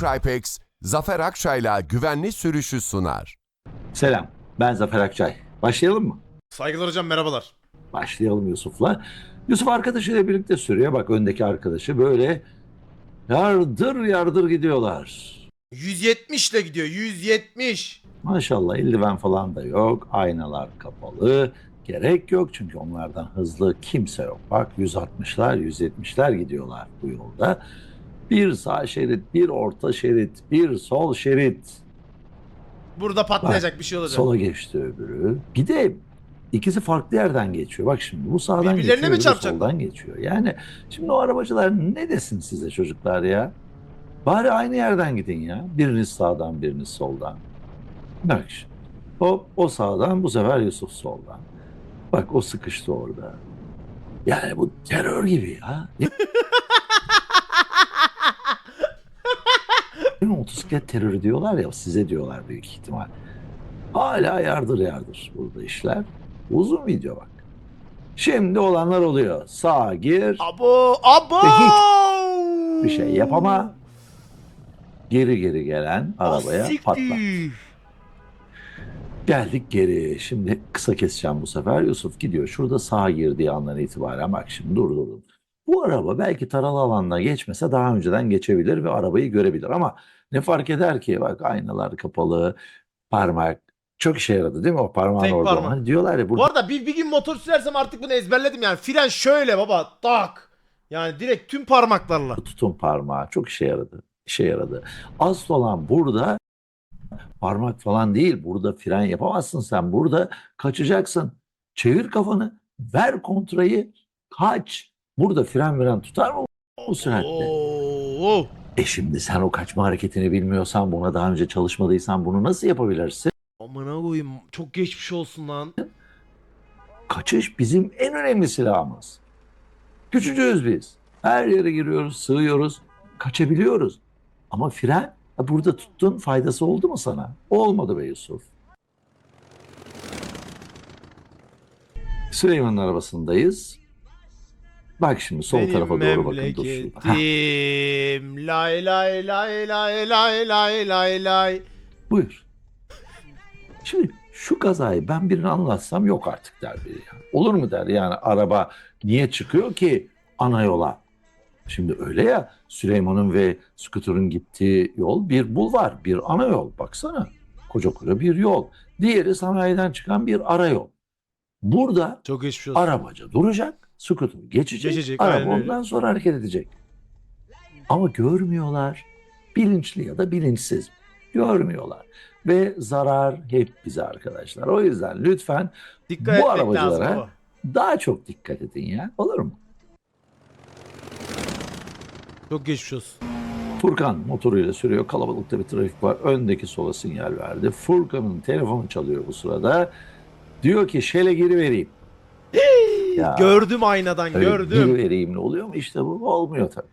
Crypex, Zafer Akçay'la güvenli sürüşü sunar. Selam, ben Zafer Akçay. Başlayalım mı? Saygılar hocam merhabalar. Başlayalım Yusuf'la. Yusuf arkadaşıyla birlikte sürüyor. Bak öndeki arkadaşı böyle yardır yardır gidiyorlar. 170 ile gidiyor 170. Maşallah eldiven falan da yok. Aynalar kapalı. Gerek yok çünkü onlardan hızlı kimse yok. Bak 160'lar 170'ler gidiyorlar bu yolda. Bir sağ şerit, bir orta şerit, bir sol şerit. Burada patlayacak bir şey olacak. Sola geçti öbürü. Bir de ikisi farklı yerden geçiyor. Bak şimdi bu sağdan Birbirlerine geçiyor, mi çarpacak? soldan geçiyor. Yani şimdi o arabacılar ne desin size çocuklar ya? Bari aynı yerden gidin ya. Biriniz sağdan, biriniz soldan. Bak şimdi. O, o sağdan, bu sefer Yusuf soldan. Bak o sıkıştı orada. Yani bu terör gibi ya. Mi? Motosiklet terörü diyorlar ya size diyorlar büyük ihtimal. Hala yardır yardır burada işler. Uzun video bak. Şimdi olanlar oluyor. Sağa gir, Abo abo. Bir şey yapama. Geri geri gelen arabaya Ah, siktir. patlat. Geldik geri. Şimdi kısa keseceğim bu sefer. Yusuf gidiyor. Şurada sağa girdiği andan itibaren bak şimdi dur dur. dur. Bu araba belki taralı alanına geçmese daha önceden geçebilir ve arabayı görebilir ama ne fark eder ki? Bak aynalar kapalı, parmak çok işe yaradı değil mi o parmağın Tek orada? parmak. Hani diyorlar ya Bu burada arada bir, bir gün motor sürersem artık bunu ezberledim yani. Fren şöyle baba tak. Yani direkt tüm parmaklarla. tutun parmağı çok işe yaradı. İşe yaradı. Asıl olan burada parmak falan değil. Burada fren yapamazsın sen. Burada kaçacaksın. Çevir kafanı. Ver kontrayı. Kaç. Burada fren veren tutar mı bu süratle? Oo. E şimdi sen o kaçma hareketini bilmiyorsan, buna daha önce çalışmadıysan bunu nasıl yapabilirsin? Amına koyayım çok geçmiş olsun lan. Kaçış bizim en önemli silahımız. Küçücüğüz biz. Her yere giriyoruz, sığıyoruz, kaçabiliyoruz. Ama fren ha burada tuttun faydası oldu mu sana? Olmadı be Yusuf. Süleyman'ın arabasındayız. Bak şimdi sol Benim tarafa doğru bakın dur memleketim. Lay lay lay lay lay lay lay lay. buyur. Şimdi şu kazayı ben birine anlatsam yok artık der biri. Olur mu der yani araba niye çıkıyor ki ana yola? Şimdi öyle ya Süleyman'ın ve Scooter'ın gittiği yol bir bulvar, bir ana yol. Baksana koca koca bir yol. Diğeri sanayiden çıkan bir ara yol. Burada Çok arabacı duracak, Scooter geçecek, Geçecek, araba ondan sonra hareket edecek. Ama görmüyorlar. Bilinçli ya da bilinçsiz. Görmüyorlar. Ve zarar hep bize arkadaşlar. O yüzden lütfen Dikkat bu arabacılara- daha çok dikkat edin ya. Olur mu? Çok geçmiş olsun. Furkan motoruyla sürüyor. Kalabalıkta bir trafik var. Öndeki sola sinyal verdi. Furkan'ın telefonu çalıyor bu sırada. Diyor ki şele geri vereyim. Ya, Gördüm aynadan öyle gördüm. Geri vereyim ne oluyor mu? İşte bu olmuyor tabii.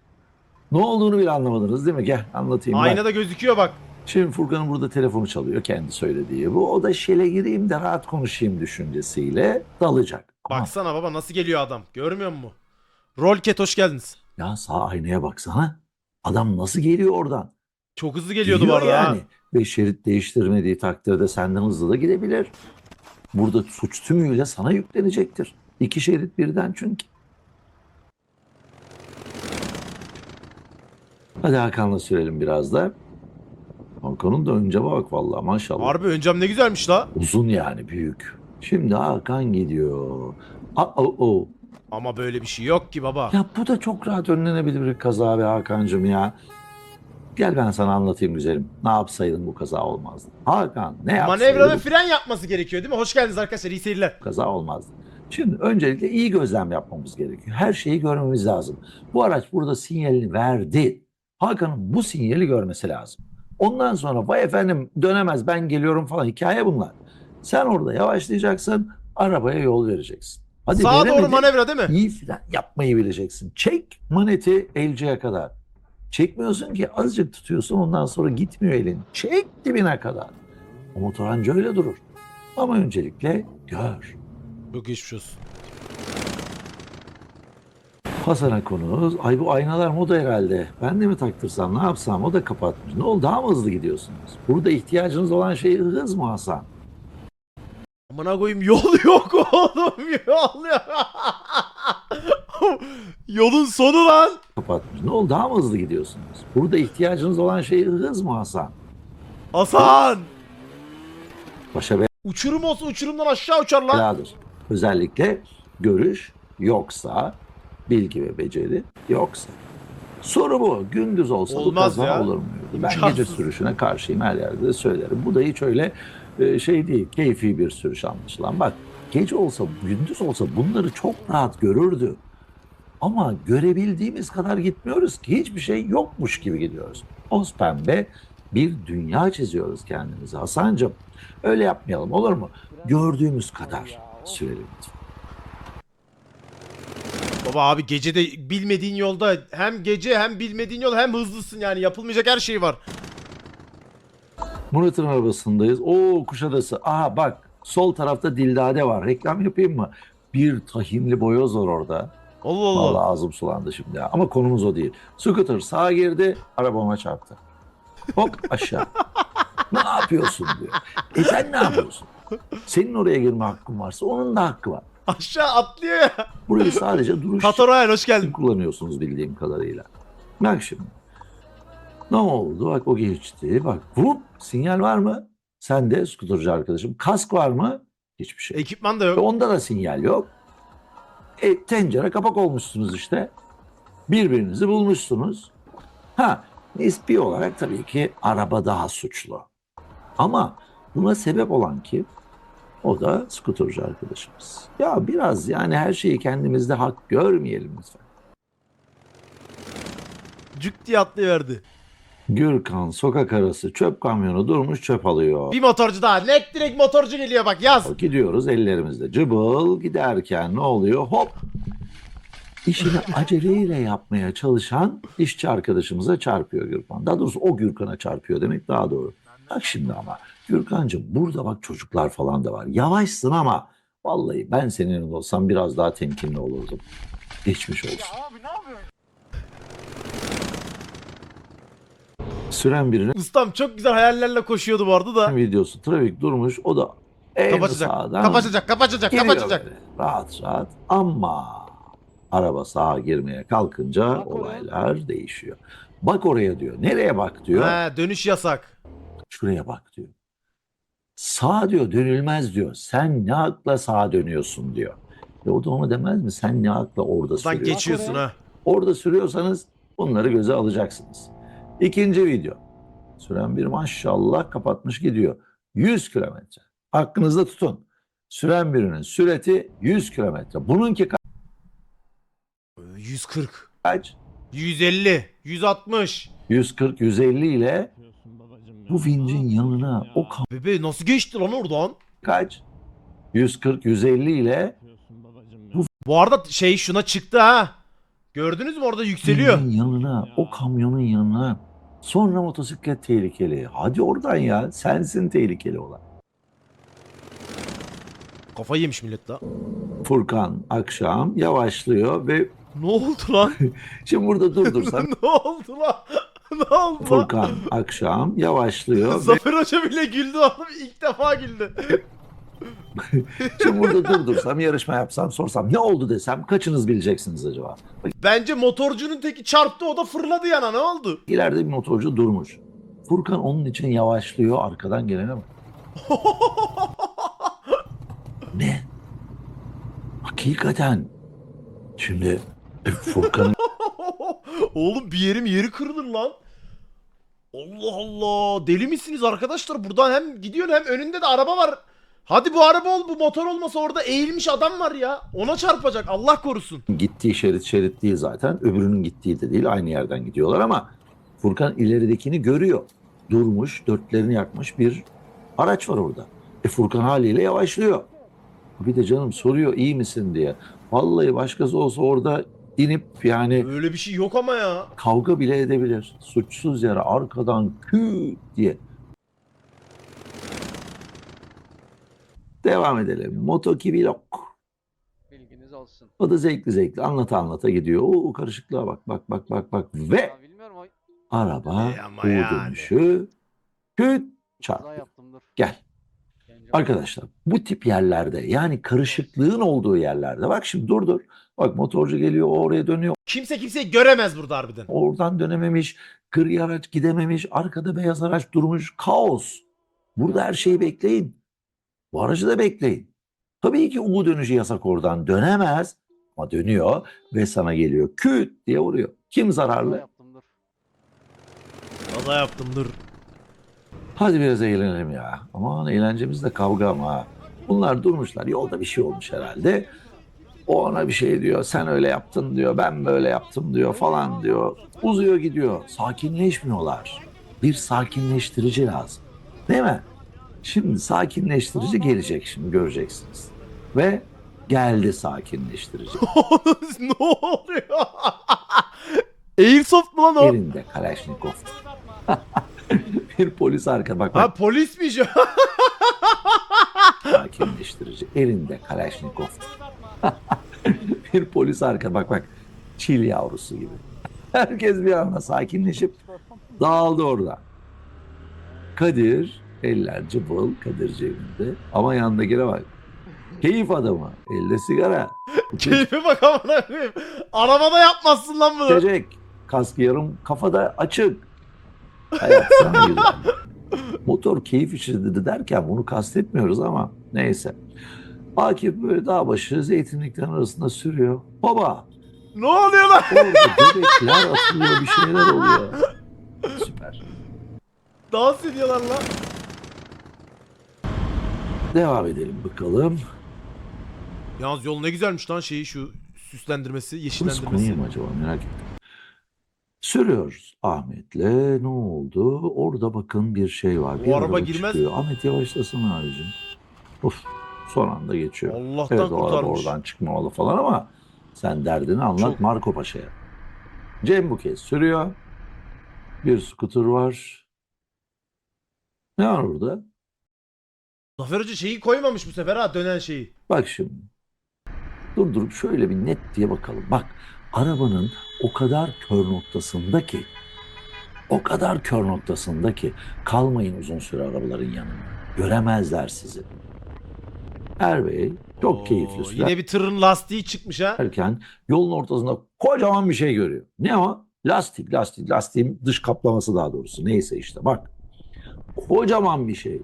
Ne olduğunu bile anlamadınız değil mi? Gel anlatayım ben. Aynada gözüküyor bak. Şimdi Furkan'ın burada telefonu çalıyor kendi söylediği bu. O da şele gireyim de rahat konuşayım düşüncesiyle dalacak. Ama Baksana baba nasıl geliyor adam. Görmüyor musun? Rolket hoş geldiniz. ya sağ aynaya baksana. Adam nasıl geliyor oradan? Çok hızlı geliyordu bu Gidiyor arada yani. ha. Ve şerit değiştirmediği takdirde senden hızlı da gidebilir. Burada suç tümüyle sana yüklenecektir. İki şerit birden çünkü. Hadi Hakan'la sürelim biraz da. Hakan'ın da önce bak vallahi maşallah. Harbi öncem ne güzelmiş la. Uzun yani büyük. Şimdi Hakan gidiyor. Aa, o. Ama böyle bir şey yok ki baba. Ya bu da çok rahat önlenebilir bir kaza be Hakan'cığım ya. Gel ben sana anlatayım güzelim. Ne yapsaydın bu kaza olmazdı. Hakan ne yapsaydın Manevra ve bu fren yapması gerekiyor değil mi? Hoş geldiniz arkadaşlar. iyi seyirler. kaza olmazdı. Şimdi öncelikle iyi gözlem yapmamız gerekiyor. Her şeyi görmemiz lazım. Bu araç burada sinyalini verdi. Hakan'ın bu sinyali görmesi lazım. Ondan sonra vay efendim dönemez ben geliyorum falan hikaye bunlar. Sen orada yavaşlayacaksın, arabaya yol vereceksin. Hadi Sağa doğru veremedin. manevra değil mi? İyi fren yapmayı bileceksin. Çek maneti elciye kadar. Çekmiyorsun ki azıcık tutuyorsun ondan sonra gitmiyor elin. Çek dibine kadar. O motor anca öyle durur. Ama öncelikle gör. Çok geçmiş olsun. Hasan'a konumuz. Ay bu aynalar moda herhalde. Ben de mi taktırsam ne yapsam o da kapatmış. Ne oldu daha mı hızlı gidiyorsunuz? Burada ihtiyacınız olan şey hız mı Hasan? Amına koyayım yol yok oğlum yol yok. Yolun sonu lan. Kapatmış. Ne oldu daha mı hızlı gidiyorsunuz? Burada ihtiyacınız olan şey hız mı Hasan? Hasan. Başa Uçurum olsa uçurumdan aşağı uçar lan. beladır. Özellikle görüş yoksa, bilgi ve beceri yoksa. Soru bu. Gündüz olsa bu Olmaz kaza ya. olur muydu? Ben İmkansız. gece sürüşüne karşıyım her yerde de söylerim. Bu da hiç öyle e, şey değil. Keyfi bir sürüş anlaşılan. Bak gece olsa, gündüz olsa bunları çok rahat görürdü. Ama görebildiğimiz kadar gitmiyoruz ki hiçbir şey yokmuş gibi gidiyoruz. Toz pembe bir dünya çiziyoruz kendimize Hasan'cığım. Öyle yapmayalım olur mu? Gördüğümüz kadar sürelim. Baba abi gecede bilmediğin yolda hem gece hem bilmediğin yol hem hızlısın yani yapılmayacak her şey var. Murat'ın arabasındayız. Oo Kuşadası. Aha bak sol tarafta Dildade var. Reklam yapayım mı? Bir tahinli boyoz var orada. Allah Allah. Vallahi ağzım sulandı şimdi ya. Ama konumuz o değil. Scooter sağa girdi, arabama çarptı. Hop aşağı. ne yapıyorsun diyor. E sen ne yapıyorsun? Senin oraya girme hakkın varsa onun da hakkı var. Aşağı atlıyor ya. Burayı sadece duruş Tato Ryan hoş için geldin. kullanıyorsunuz bildiğim kadarıyla. Bak şimdi. Ne oldu? Bak o geçti. Bak vup sinyal var mı? Sen de skuterci arkadaşım. Kask var mı? Hiçbir şey. Ekipman da E, yok. Onda da sinyal yok. E, tencere kapak olmuşsunuz işte. Birbirinizi bulmuşsunuz. Ha, nispi olarak tabii ki araba daha suçlu. Ama buna sebep olan kim? O da skuterci arkadaşımız. Ya biraz yani her şeyi kendimizde hak görmeyelim lütfen. Cük diye atlayıverdi. Gürkan sokak arası çöp kamyonu durmuş çöp alıyor. Bir motorcu daha. Net direkt motorcu geliyor bak yaz. Gidiyoruz ellerimizde cıbıl giderken ne oluyor? Hop! İşini aceleyle yapmaya çalışan işçi arkadaşımıza çarpıyor Gürkan. Daha doğrusu o Gürkan'a çarpıyor demek daha doğru. Bak şimdi ama Gürkan'cığım burada bak çocuklar falan da var. Yavaşsın ama vallahi ben senin olsam biraz daha temkinli olurdum. Geçmiş olsun. Süren birinin Ustam çok güzel hayallerle koşuyordu bu arada da. videosu trafik durmuş o da en Kapatacak. sağdan Kapatacak, kapatacak, Giriyor kapatacak. böyle, rahat rahat ama araba sağa girmeye kalkınca olaylar değişiyor. Bak oraya diyor. Nereye bak diyor. He, dönüş yasak. Şuraya bak diyor. Sağ diyor dönülmez diyor. Sen ne akla sağa dönüyorsun diyor. E o da ona demez mi? Sen ne akla orada Buradan sürüyorsun? geçiyorsun ha. Orada sürüyorsanız bunları göze alacaksınız. İkinci video. Süren bir maşallah kapatmış gidiyor. 100 kilometre. Aklınızda tutun. Süren birinin süreti 100 kilometre. Bununki 140, kaç? 150, 160. 140, 150 ile bu vincin yanına o Bebe nasıl geçti lan oradan? kaç? 140, 150 ile Bu arada şey şuna çıktı ha. Gördünüz mü orada yükseliyor. vincin yanına, o kamyonun yanına. Sonra motosiklet tehlikeli. Hadi oradan ya. Sensin tehlikeli olan. Kafayı yemiş millet la. Furkan akşam yavaşlıyor ve Ne oldu lan? şimdi burada durdursan ne oldu lan? ne oldu? Furkan akşam yavaşlıyor ve Zafer Hoca bile güldü oğlum. İlk defa güldü. şimdi burada durdursam yarışma yapsam sorsam ne oldu desem kaçınız bileceksiniz acaba? Bak, Bence motorcunun teki çarptı o da fırladı yana ne oldu? ileride bir motorcu durmuş. Furkan onun için yavaşlıyor arkadan gelene bak. ne? Hakikaten. Şimdi e, Furkan'ın Oğlum bir yerim yeri kırılır lan. Allah Allah. Deli misiniz arkadaşlar? Buradan hem gidiyor hem önünde de araba var. Hadi bu araba ol bu motor olmasa orada eğilmiş adam var ya. Ona çarpacak Allah korusun. gittiği şerit şerit değil zaten. Öbürünün gittiği de değil. Aynı yerden gidiyorlar ama Furkan ileridekini görüyor. Durmuş, dörtlerini yakmış bir araç var orada. E Furkan haliyle yavaşlıyor. Bir de canım soruyor iyi misin diye. Vallahi başkası olsa orada inip yani Öyle bir şey yok ama ya. kavga bile edebilir. Suçsuz yere arkadan kü diye. Devam edelim. Motoki vlog. Bilginiz olsun. O da zevkli zevkli anlata anlata gidiyor. O karışıklığa bak bak bak bak bak ve Ya bilmiyorum o araba E ama U yani. dönüşü küt kaza çarpıyor. yaptım dur. Gel. Arkadaşlar bu tip yerlerde yani karışıklığın olduğu yerlerde bak şimdi dur dur. Bak motorcu geliyor o oraya dönüyor. Kimse kimseyi göremez burada harbiden. Oradan dönememiş. Gri araç gidememiş. Arkada beyaz araç durmuş. Kaos. Burada her şeyi bekleyin. Bu aracı da bekleyin. Tabii ki U dönüşü yasak oradan dönemez. Ama dönüyor ve sana geliyor. Küt diye vuruyor. Kim Kaza zararlı? yaptım dur. Kaza yaptım dur. Hadi biraz eğlenelim ya. Aman eğlencemiz de kavga ama. Bunlar durmuşlar. Yolda bir şey olmuş herhalde. O ona bir şey diyor. Sen öyle yaptın diyor. Ben böyle yaptım diyor falan diyor. Uzuyor gidiyor. Sakinleşmiyorlar. Bir sakinleştirici lazım. Değil mi? Şimdi sakinleştirici gelecek şimdi göreceksiniz. Ve geldi sakinleştirici. ne oluyor? Airsoft mu lan o? Elinde Kalashnikov. bir polis arka bak bak Ha polismiş o. sakinleştirici. Elinde Kalashnikov. bir polis arka bak bak. Çil yavrusu gibi. Herkes bir anda sakinleşip dağıldı orada. Kadir eller cıbıl Kadir cebinde. Ama yanındakine bak. Keyif adamı. Elde sigara. Keyfe bak amına koyayım. Arabada yapmazsın lan bunu. Çecek. Kask yarım kafada açık. Hayat sana güzel. Motor keyif içinde derken bunu kastetmiyoruz ama neyse. Akif böyle dağ başı zeytinliklerin arasında sürüyor. Baba Ne oluyor lan? orada göbekler atılıyor bir şeyler oluyor. Süper. Dans ediyorlar lan. Devam edelim bakalım. Yalnız yol ne güzelmiş lan şeyi şu süslendirmesi, Burası yeşillendirmesi. Konya mı acaba merak ettim. Sürüyoruz Ahmet'le. Ne oldu? Orada bakın bir şey var. Bu bir araba girmez. çıkıyor. Ahmet yavaşlasana abicim. Of. Son anda geçiyor. Allah'tan Evet o araba kurtarmış. oradan çıkmalı falan ama sen derdini anlat Çok. Marco Paşa'ya. Cem bu kez sürüyor. Bir skuter var. Ne var burada? Zafer Hoca şeyi koymamış bu sefer ha dönen şeyi. Bak şimdi. Durdurup şöyle bir net diye bakalım. Bak arabanın o kadar kör noktasında ki o kadar kör noktasında ki kalmayın uzun süre arabaların yanında. Göremezler sizi. Erbey çok Oo, keyifli sürer. Yine bir tırın lastiği çıkmış ha. derken yolun ortasında kocaman bir şey görüyor. Ne o? Lastik, lastik, lastiğin dış kaplaması daha doğrusu. Neyse işte bak. Kocaman bir şey.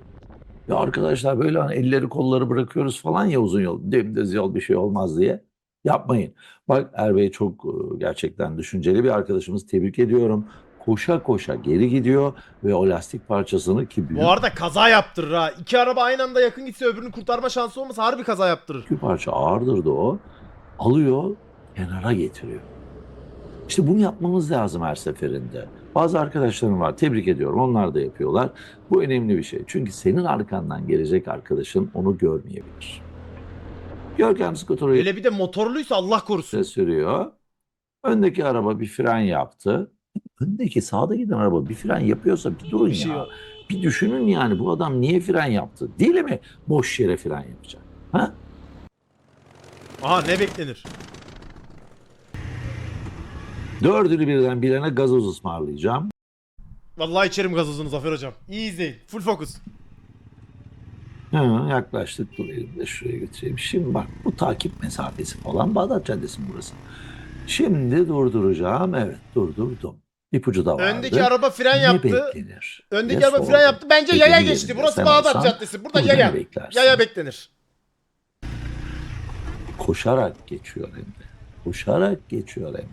Ya arkadaşlar böyle hani elleri kolları bırakıyoruz falan ya uzun yol. Dümdüz yol bir şey olmaz diye. Yapmayın. Bak Erbey çok e, gerçekten düşünceli bir arkadaşımız. Tebrik ediyorum. Koşa koşa geri gidiyor ve o lastik parçasını ki büyük Bu arada kaza yaptırır ha. İki araba aynı anda yakın gitse öbürünü kurtarma şansı olmasa harbi kaza yaptırır. bir parça ağırdır da o. Alıyor, kenara getiriyor. İşte bunu yapmamız lazım her seferinde. Bazı arkadaşlarım var, tebrik ediyorum. Onlar da yapıyorlar. Bu önemli bir şey. Çünkü senin arkandan gelecek arkadaşın onu görmeyebilir. Görkem skuturu Hele bir de motorluysa Allah korusun. sürüyor. Öndeki araba bir fren yaptı. Öndeki sağda giden araba bir fren yapıyorsa bir durun Bir şey ya. yok. Bir düşünün yani bu adam niye fren yaptı? Değil mi? Boş yere fren yapacak. Ha? Aha ne beklenir? Dördünü birden bilene gazoz ısmarlayacağım. Vallahi içerim gazozunu Zafer hocam. İyi izleyin. Full focus. Hı, yaklaştık elimde şuraya götüreyim. Şimdi bak bu takip mesafesi falan Bağdat Caddesi burası? Şimdi durduracağım. Evet durdurdum. İpucu da vardı. Öndeki araba fren Ne yaptı. beklenir? Öndeki diye araba fren yaptı. Bence Peki, yaya geçti. Burası sen Bağdat olsan Caddesi. Burada yaya. ne beklersin? Yaya beklenir. Koşarak geçiyor hem de. Koşarak geçiyor hem de.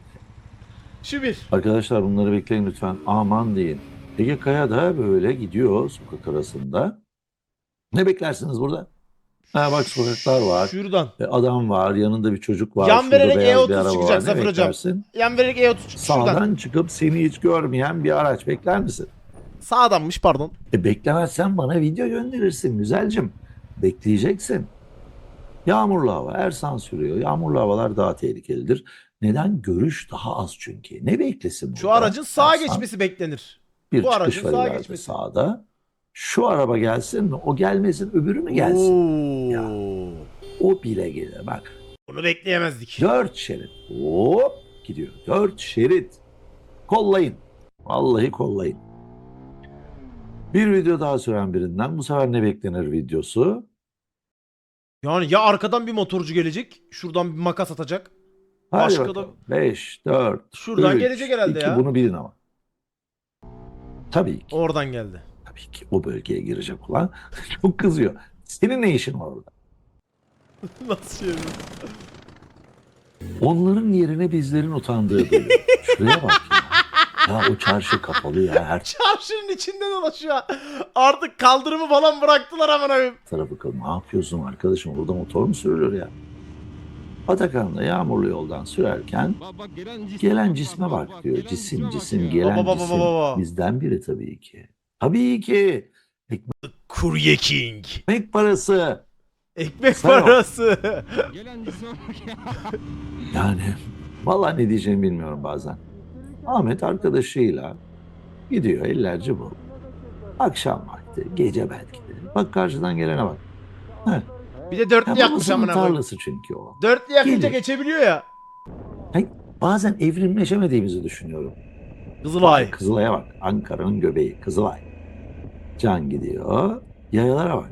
Şu bir. Arkadaşlar bunları bekleyin lütfen. Aman deyin. Ege Kaya da böyle gidiyor sokak arasında. Ne beklersiniz burada? Ha bak sokaklar var. Şuradan. E, Adam var, yanında bir çocuk var. Yan vererek beyaz E30 bir araba çıkacak Zafer hocam. Yan vererek E30 şuradan. Sağdan çıkıp seni hiç görmeyen bir araç bekler misin? Sağdanmış pardon. E beklemezsen bana video gönderirsin güzelcim. Bekleyeceksin. Yağmurlu hava. Ersan sürüyor. Yağmurlu havalar daha tehlikelidir. Neden? Görüş daha az çünkü. Ne beklesin Şu burada? aracın sağa Ersan, geçmesi beklenir. Bir bu çıkış aracın sağa geçmesi. sağda. Şu araba gelsin mi? O gelmesin öbürü mü gelsin? Oo. Ya. O bile gelir. Bak Bu Bunu bekleyemezdik. Dört şerit. Hop gidiyor. Dört şerit. Kollayın. Vallahi kollayın. Bir video daha süren birinden bu sefer ne beklenir videosu? Yani ya arkadan bir motorcu gelecek. Şuradan bir makas atacak. Hadi Başka da- bakalım. 5, 4, Şuradan gelecek herhalde ya. Bunu bilin ama. Tabii ki. Oradan geldi. Tabii ki o bölgeye girecek olan çok kızıyor. Senin ne işin var orada? Nasıl şey bu? Onların yerine bizlerin utandığı duyuyor. Şuraya bak ya. Ya o çarşı kapalı ya. Her Çarşının içinde dolaşıyor. Artık kaldırımı falan bıraktılar aman abim. tarafı kapalı. Ne yapıyorsun arkadaşım? Burada motor mu sürülür ya? Atakan da yağmurlu yoldan sürerken gelen cisme bak diyor. Cisim cisim gelen Baba, baba, cisim. baba. Bizden biri tabii ki. Tabii ki. Kurye King. Ekmek parası. Ekmek Sen parası. Yani vallahi ne diyeceğimi bilmiyorum bazen. Ahmet arkadaşıyla gidiyor ellerce bu. Akşam vakti, gece belki de. Bak karşıdan gelene bak. Heh. Bir de dörtlü Ya yakmış babasının amına koyayım. tarlası çünkü o. Dörtlü yakınca Gelir. geçebiliyor ya. Bazen evrimleşemediğimizi düşünüyorum. Kızılay. Kızılay'a bak. Ankara'nın göbeği. Kızılay. Can gidiyor. Yayalara bak.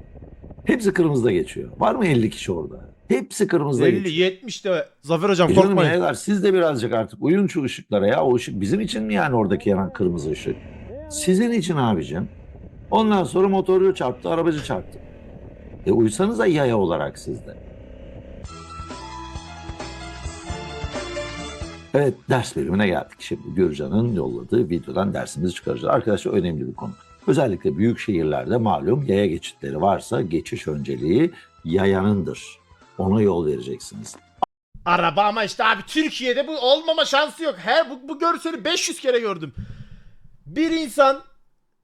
Hepsi kırmızıda geçiyor. Var mı 50 kişi orada? Hepsi kırmızıda 50 geçiyor. 70 de Zafer hocam canım korkmayın. yayalar siz de birazcık artık uyun şu ışıklara ya. O ışık bizim için mi yani oradaki yanan kırmızı ışık? Sizin için abicim. Ondan sonra motorcu çarptı, arabacı çarptı. E uysanıza yaya olarak sizde. Evet ders bölümüne geldik. Şimdi Gürcan'ın yolladığı videodan dersimizi çıkaracağız. Arkadaşlar önemli bir konu. Özellikle büyük şehirlerde malum yaya geçitleri varsa geçiş önceliği yayanındır. Ona yol vereceksiniz. Araba ama işte abi Türkiye'de bu olmama şansı yok. Her bu, bu görseli 500 kere gördüm. Bir insan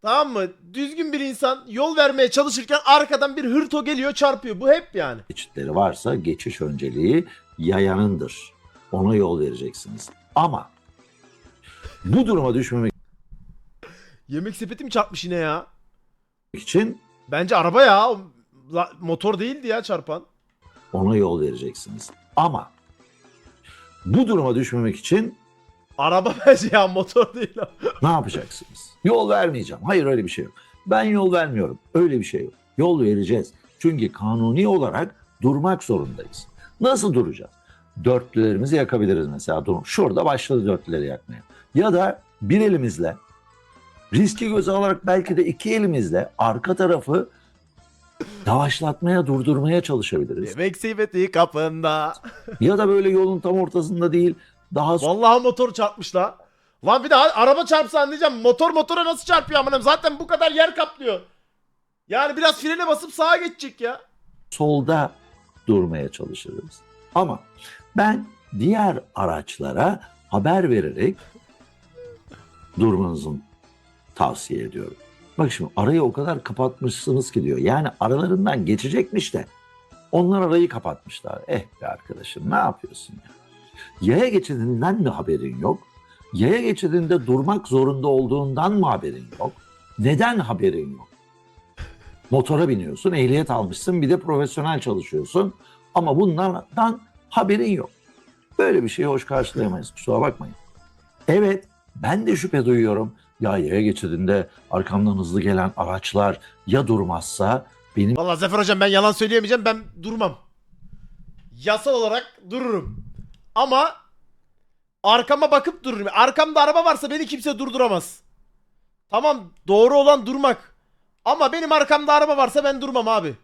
tamam mı? Düzgün bir insan yol vermeye çalışırken arkadan bir hırto geliyor çarpıyor. Bu hep yani. geçitleri varsa geçiş önceliği yayanındır. Ona yol vereceksiniz. Ama bu duruma düşmemek Yemek sepeti mi çarpmış yine ya? için Bence araba ya. O la- motor değildi ya çarpan. ona yol vereceksiniz. Ama bu duruma düşmemek için Araba bence ya motor değil o. ne yapacaksınız? Yol vermeyeceğim. Hayır öyle bir şey yok. Ben yol vermiyorum. Öyle bir şey yok. Yol vereceğiz. Çünkü kanuni olarak durmak zorundayız. Nasıl duracağız? Dörtlülerimizi yakabiliriz mesela. Dur. Şurada başladı dörtlüleri yakmaya. Ya da bir elimizle riski göze alarak belki de iki elimizle arka tarafı yavaşlatmaya, durdurmaya çalışabiliriz. Yemek sepeti kapında. Ya da böyle yolun tam ortasında değil, daha Vallahi motor çarpmış la. Lan bir daha araba çarpsa anlayacağım. Motor motora nasıl çarpıyor amınım? Zaten bu kadar yer kaplıyor. Yani biraz frene basıp sağa geçecek ya. solda durmaya çalışırız. Ama ben diğer araçlara haber vererek durmanızı tavsiye ediyorum. Bak şimdi arayı o kadar kapatmışsınız ki diyor. Yani aralarından geçecekmiş de onlar arayı kapatmışlar. Eh be arkadaşım ne yapıyorsun ya? Yaya geçidinden mi haberin yok? Yaya geçidinde durmak zorunda olduğundan mı haberin yok? Neden haberin yok? Motora biniyorsun, ehliyet almışsın, bir de profesyonel çalışıyorsun. Ama bunlardan haberin yok. Böyle bir şeyi hoş karşılayamayız. Kusura bakmayın. Evet, ben de şüphe duyuyorum. Ya yaya geçidinde arkamdan hızlı gelen araçlar ya durmazsa benim Vallahi Zafer hocam ben yalan söyleyemeyeceğim. Ben durmam. Yasal olarak dururum. Ama arkama bakıp dururum. Arkamda araba varsa beni kimse durduramaz. Tamam doğru olan durmak. Ama benim arkamda araba varsa ben durmam abi.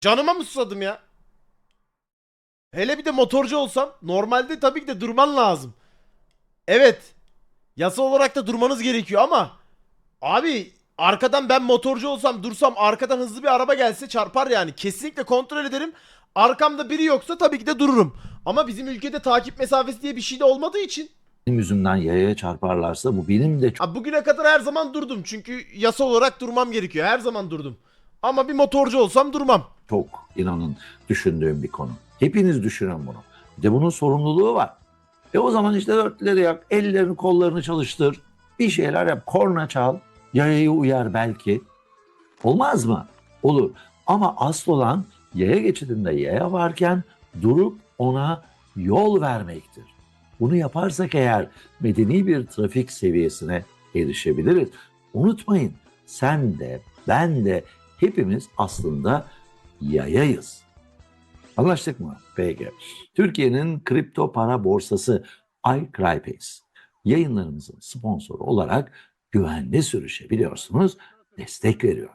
Canıma mı susadım ya? Hele bir de motorcu olsam normalde tabii ki de durman lazım. Evet. Yasal olarak da durmanız gerekiyor ama abi arkadan ben motorcu olsam dursam arkadan hızlı bir araba gelse çarpar yani. Kesinlikle kontrol ederim. Arkamda biri yoksa tabii ki de dururum. Ama bizim ülkede takip mesafesi diye bir şey de olmadığı için yüzümden yayaya çarparlarsa bu benim de Abi bugüne kadar her zaman durdum. Çünkü yasal olarak durmam gerekiyor. Her zaman durdum. Ama bir motorcu olsam durmam. çok inanın düşündüğüm bir konu. Hepiniz düşünün bunu. Bir de bunun sorumluluğu var. E o zaman işte dörtleri yak, ellerini kollarını çalıştır. Bir şeyler yap, korna çal, yayayı uyar belki. Olmaz mı? Olur. Ama asıl olan yaya geçidinde yaya varken durup ona yol vermektir. Bunu yaparsak eğer medeni bir trafik seviyesine erişebiliriz. Unutmayın sen de ben de hepimiz aslında yayayız. Anlaştık mı? Peki. Türkiye'nin kripto para borsası iCrypace yayınlarımızın sponsoru olarak güvenli sürüşe biliyorsunuz destek veriyor.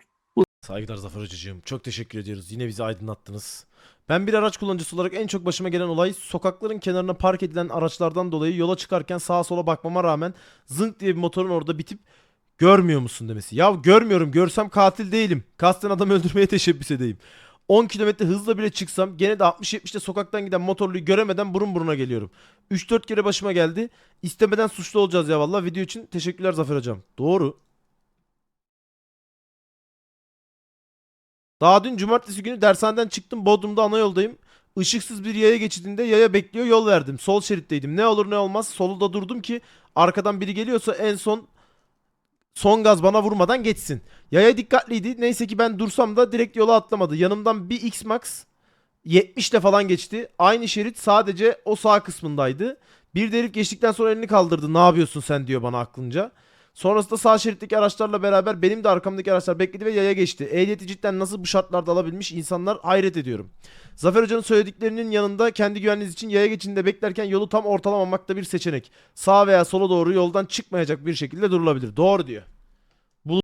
Saygılar Zafer Hocacığım. Çok teşekkür ediyoruz. Yine bizi aydınlattınız. Ben bir araç kullanıcısı olarak en çok başıma gelen olay sokakların kenarına park edilen araçlardan dolayı yola çıkarken sağa sola bakmama rağmen zınk diye bir motorun orada bitip görmüyor musun demesi. Ya görmüyorum görsem katil değilim. Kasten adam öldürmeye teşebbüs edeyim. 10 kilometre hızla bile çıksam gene de 60-70'te sokaktan giden motorluyu göremeden burun buruna geliyorum. 3-4 kere başıma geldi. İstemeden suçlu olacağız ya valla. Video için teşekkürler Zafer Hocam. Doğru. Daha dün cumartesi günü dershaneden çıktım. Bodrum'da ana yoldayım. Işıksız bir yaya geçidinde yaya bekliyor yol verdim. Sol şeritteydim. Ne olur ne olmaz solda durdum ki arkadan biri geliyorsa en son son gaz bana vurmadan geçsin. Yaya dikkatliydi. Neyse ki ben dursam da direkt yola atlamadı. Yanımdan bir X-Max 70 ile falan geçti. Aynı şerit sadece o sağ kısmındaydı. Bir de herif geçtikten sonra elini kaldırdı. Ne yapıyorsun sen diyor bana aklınca. Sonrasında sağ şeritteki araçlarla beraber benim de arkamdaki araçlar bekledi ve yaya geçti. Ehliyeti cidden nasıl bu şartlarda alabilmiş insanlar hayret ediyorum. Zafer Hoca'nın söylediklerinin yanında kendi güvenliğiniz için yaya geçidinde beklerken yolu tam ortalamamak da bir seçenek. Sağ veya sola doğru yoldan çıkmayacak bir şekilde durulabilir. Doğru diyor.